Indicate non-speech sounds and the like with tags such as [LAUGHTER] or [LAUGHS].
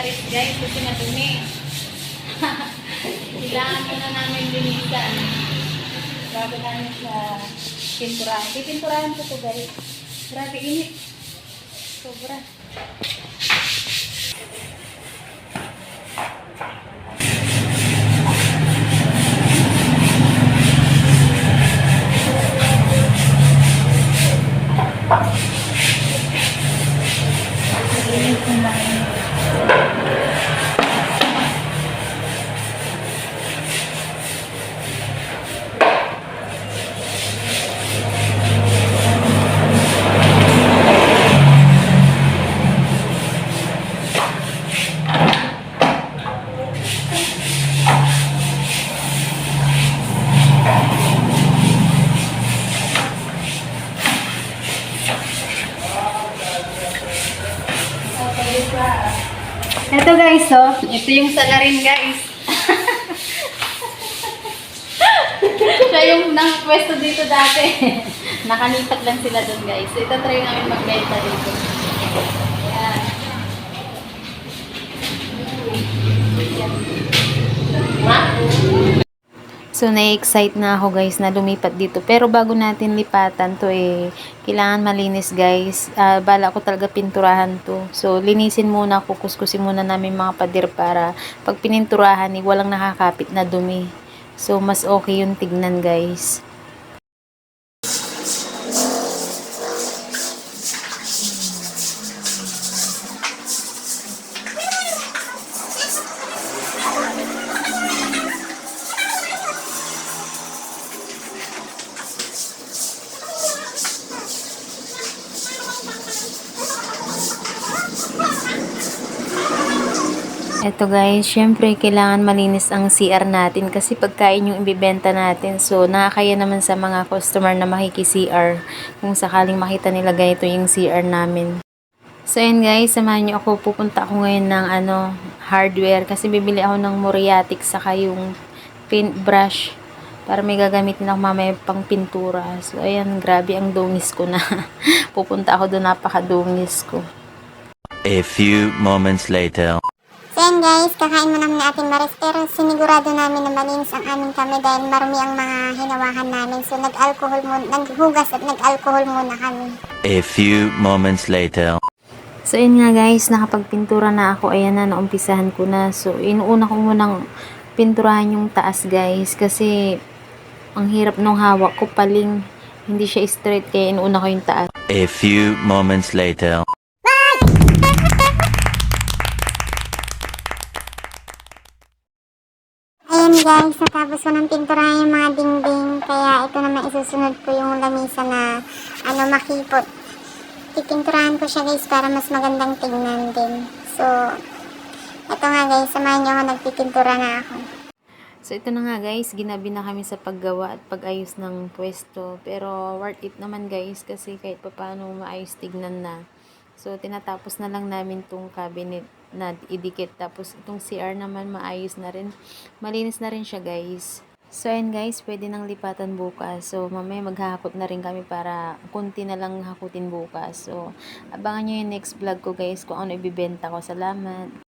salaris guys kasi madumi. Kailangan [LAUGHS] muna namin linisan. Bago namin siya pinturahan. Pipinturahan ko to guys. Grabe init. Sobra. Ito guys, oh. Ito yung salarin guys. [LAUGHS] Siya yung nakapwesto dito dati. Nakalipat lang sila doon guys. Ito try namin magbenta dito. Ayan. So, na-excite na ako guys na lumipat dito. Pero bago natin lipatan to eh, kailangan malinis guys. Ah, bala ko talaga pinturahan to. So, linisin muna, kukuskusin muna namin mga pader para pag pininturahan eh, walang nakakapit na dumi. So, mas okay yung tignan guys. Eto guys, syempre kailangan malinis ang CR natin kasi pagkain yung ibibenta natin. So, nakakaya naman sa mga customer na makiki-CR kung sakaling makita nila ganito yung CR namin. So, yun guys, samahan niyo ako. Pupunta ako ngayon ng ano, hardware kasi bibili ako ng Moriatic saka yung paintbrush para may gagamitin ako mamaya pang pintura. So, ayan, grabe ang dungis ko na. [LAUGHS] Pupunta ako doon, napakadungis ko. A few moments later. So yan guys, kakain mo namin ating maris pero sinigurado namin na malinis ang aming kami dahil marumi ang mga hinawakan namin. So nag-alcohol muna, naghugas at nag-alcohol muna kami. A few moments later. So, yun nga guys, nakapagpintura na ako. Ayan na, naumpisahan ko na. So, inuuna ko munang pinturahan yung taas guys. Kasi, ang hirap nung hawak ko paling. Hindi siya straight, kaya inuuna ko yung taas. A few moments later. Ayan guys, natapos ko ng pinturahan yung mga dingding. Kaya ito naman isusunod ko yung lamisa na ano makipot. Pipinturahan ko siya guys para mas magandang tingnan din. So, ito nga guys, samahan niyo ako nagpipintura na ako. So, ito na nga guys, ginabi na kami sa paggawa at pag-ayos ng pwesto. Pero, worth it naman guys kasi kahit papaano maayos tignan na. So, tinatapos na lang namin tong cabinet na idikit. Tapos, itong CR naman maayos na rin. Malinis na rin siya guys. So, ayan guys, pwede nang lipatan bukas. So, mamaya maghahakot na rin kami para kunti na lang hakutin bukas. So, abangan nyo yung next vlog ko guys kung ano ibibenta ko. Salamat!